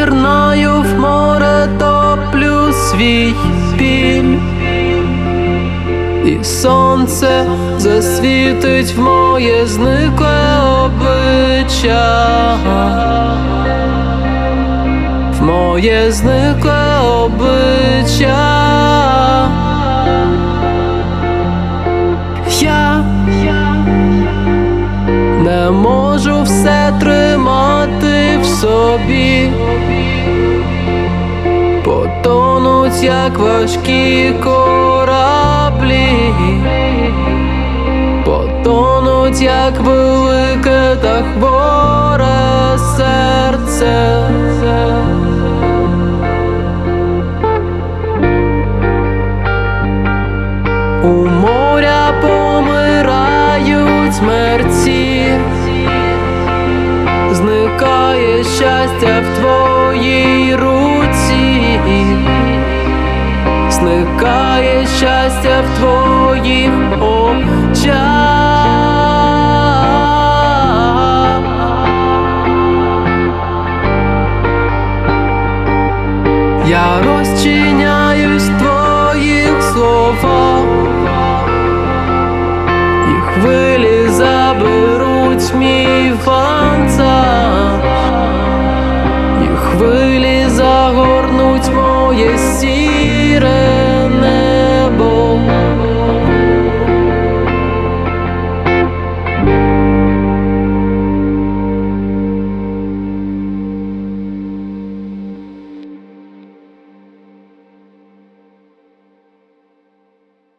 пірнаю в море топлю свій біль, і сонце засвітить в моє зникле обличчя, в моє зникле обличчя. Я не можу все тримати в собі, як важкі кораблі, потонуть як велике та хворе серце. У моря помирають мерці, зникає щастя в твоїй руці, зникає щастя в твоїх очах. Я розчиняюсь в твоїх словах, і хвилі заберуть мій фанця, і хвилі загорнуть моє сіре